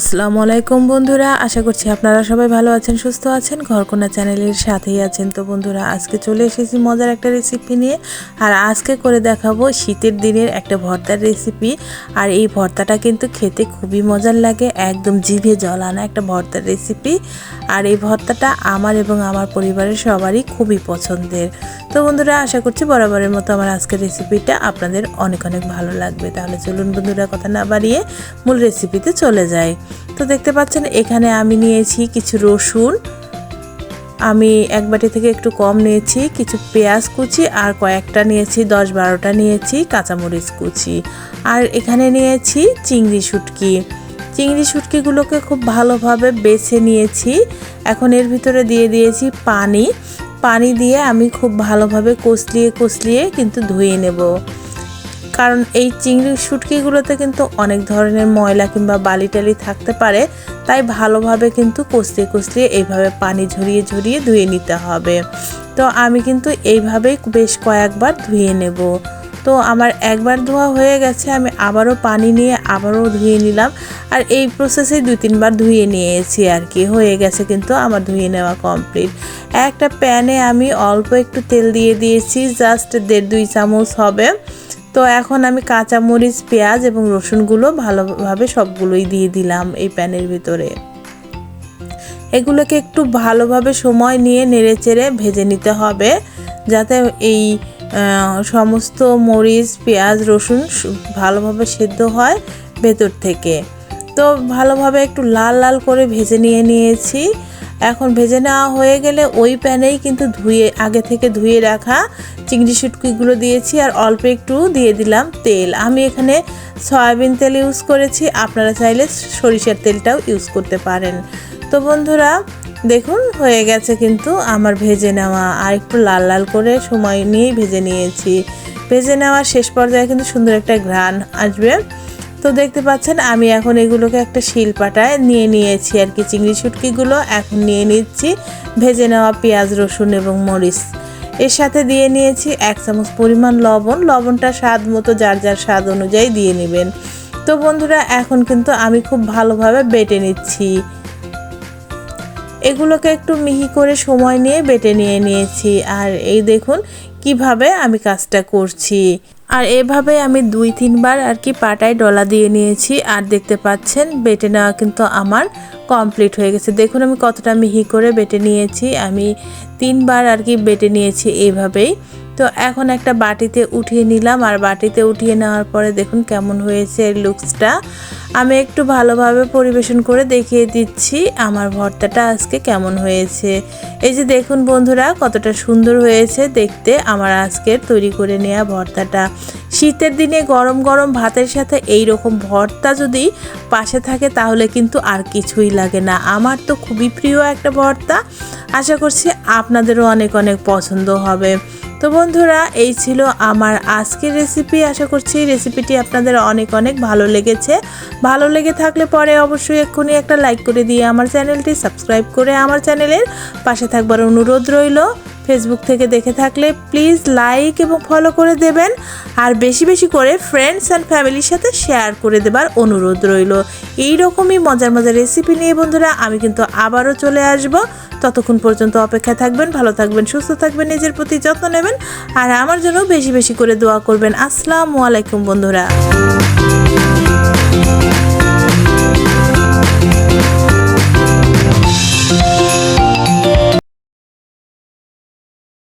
আসসালামু আলাইকুম বন্ধুরা, আশা করছি আপনারা সবাই ভালো আছেন, সুস্থ আছেন। ঘরকোনা চ্যানেলের সাথেই আছেন তো বন্ধুরা, আজকে চলে এসেছি মজার একটা রেসিপি নিয়ে। আর আজকে করে দেখাবো শীতের দিনের একটা ভর্তার রেসিপি আর এই ভর্তাটা কিন্তু খেতে খুবই মজার লাগে, একদম জিভে জল আনা একটা ভর্তার রেসিপি আর এই ভর্তাটা আমার এবং আমার পরিবারের সবারই খুবই পছন্দের। তো বন্ধুরা, আশা করছি বরাবরের মতো আমার আজকের রেসিপিটা আপনাদের অনেক অনেক ভালো লাগবে। তাহলে চলুন বন্ধুরা, কথা না বাড়িয়ে মূল রেসিপিতে চলে যায় তো দেখতে পাচ্ছেন, এখানে আমি নিয়েছি কিছু রসুন। আমি এক বাটি থেকে একটু কম নিয়েছি, কিছু পেঁয়াজ কুচি আর কয়েকটা নিয়েছি, দশ বারোটা নিয়েছি কাঁচামরিচ কুচি। আর এখানে নিয়েছি চিংড়ি শুটকি। চিংড়ি শুটকিগুলোকে খুব ভালোভাবে বেছে নিয়েছি। এখন এর ভিতরে দিয়ে দিয়েছি পানি। পানি দিয়ে আমি খুব ভালোভাবে কষলিয়ে কষলিয়ে কিন্তু ধুয়ে নেব। কারণ এই চিংড়ি শুটকিগুলোতে কিন্তু অনেক ধরনের ময়লা কিংবা বালি টালি থাকতে পারে, তাই ভালোভাবে কিন্তু কষতে কষলিয়ে এইভাবে পানি ঝরিয়ে ঝরিয়ে ধুয়ে নিতে হবে। তো আমি কিন্তু এইভাবেই বেশ কয়েকবার ধুয়ে নেব। তো আমার একবার ধোয়া হয়ে গেছে, আমি আবারও পানি নিয়ে আবারও ধুয়ে নিলাম। আর এই প্রসেসে দুই তিনবার ধুয়ে নিয়েছি আর কি, হয়ে গেছে কিন্তু আমার ধুয়ে নেওয়া কমপ্লিট একটা প্যানে আমি অল্প একটু তেল দিয়ে দিয়েছি জাস্ট দেড় দুই চামচ হবে। তো এখন আমি কাঁচা মরিচ পেঁয়াজ এবং রসুনগুলো ভালোভাবে সবগুলোই দিয়ে দিলাম এই প্যানের ভিতরে। এগুলোকে একটু ভালোভাবে সময় নিয়ে নেড়ে চেড়ে ভেজে নিতে হবে, যাতে এই সমস্ত মরিচ, পেঁয়াজ, রসুন ভালোভাবে সেদ্ধ হয় ভেতর থেকে। তো ভালোভাবে একটু লাল লাল করে ভেজে নিয়ে নিয়েছি। এখন ভেজে নেওয়া হয়ে গেলে ওই প্যানেই কিন্তু ধুয়ে, আগে থেকে ধুয়ে রাখা চিংড়ি শুটকিগুলো দিয়েছি আর অল্প একটু দিয়ে দিলাম তেল। আমি এখানে সয়াবিন তেল ইউজ করেছি, আপনারা চাইলে সরিষার তেলটাও ইউজ করতে পারেন। তো বন্ধুরা দেখুন, হয়ে গেছে কিন্তু আমার ভেজে নেওয়া। আর একটু লাল লাল করে সময় নিয়েই ভেজে নিয়েছি। ভেজে নেওয়ার শেষ পর্যায়ে কিন্তু সুন্দর একটা ঘ্রাণ আসবে। তো দেখতে পাচ্ছেন, আমি এখন এগুলোকে একটা শিল পাটায় নিয়ে নিয়েছি আর কি, চিংড়ি শুটকিগুলো এখন নিয়ে নিচ্ছি। ভেজে নেওয়া পেঁয়াজ, রসুন এবং মরিচ। এর সাথে দিয়ে নিয়েছি এক চামচ পরিমাণ লবণ। লবণটা স্বাদ মতো যার যার স্বাদ অনুযায়ী দিয়ে নেবেন। তো বন্ধুরা, এখন কিন্তু আমি খুব ভালোভাবে বেটে নিচ্ছি। এগুলোকে একটু মিহি করে সময় নিয়ে বেটে নিয়ে নিয়েছি। আর এই দেখুন কীভাবে আমি কাজটা করছি। আর এভাবে আমি দুই, তিনবার আর কি পাটায় ডলা দিয়ে নিয়েছি। আর দেখতে পাচ্ছেন বেটে নেওয়া কিন্তু আমার কমপ্লিট হয়ে গেছে। দেখুন আমি কতটা মিহি করে বেটে নিয়েছি। আমি তিনবার আর কি বেটে নিয়েছি এইভাবেই তো এখন একটা বাটিতে উঠিয়ে নিলাম আর বাটিতে উঠিয়ে নেওয়ার পরে দেখুন কেমন হয়েছে এর লুকসটা। আমি একটু ভালোভাবে পরিবেশন করে দেখিয়ে দিচ্ছি আমার ভর্তাটা আজকে কেমন হয়েছে। এই যে দেখুন বন্ধুরা কতটা সুন্দর হয়েছে দেখতে আমার আজকের তৈরি করে নেওয়া ভর্তাটা। শীতের দিনে গরম গরম ভাতের সাথে এই রকম ভর্তা যদি পাশে থাকে তাহলে কিন্তু আর কিছুই লাগে না। আমার তো খুবই প্রিয় একটা ভর্তা। আশা করছি আপনাদেরও অনেক অনেক পছন্দ হবে। তো বন্ধুরা, এই ছিল আমার আজকের রেসিপি আশা করছি রেসিপিটি আপনাদের অনেক অনেক ভালো লেগেছে। ভালো লেগে থাকলে পরে অবশ্যই এক্ষুনি একটা লাইক করে দিয়ে আমার চ্যানেলটি সাবস্ক্রাইব করে আমার চ্যানেলের পাশে থাকবার অনুরোধ রইল। ফেসবুক থেকে দেখে থাকলে প্লিজ লাইক এবং ফলো করে দেবেন। আর বেশি বেশি করে ফ্রেন্ডস অ্যান্ড ফ্যামিলির সাথে শেয়ার করে দেবার অনুরোধ রইল। এই রকমই মজার মজার রেসিপি নিয়ে বন্ধুরা, আমি কিন্তু আবারও চলে আসব। ততক্ষণ পর্যন্ত অপেক্ষা থাকবেন, ভালো থাকবেন, সুস্থ থাকবেন, নিজের প্রতি যত্ন নেবেন। আর আমার জন্য বেশি বেশি করে দোয়া করবেন। আসসালামু আলাইকুম বন্ধুরা।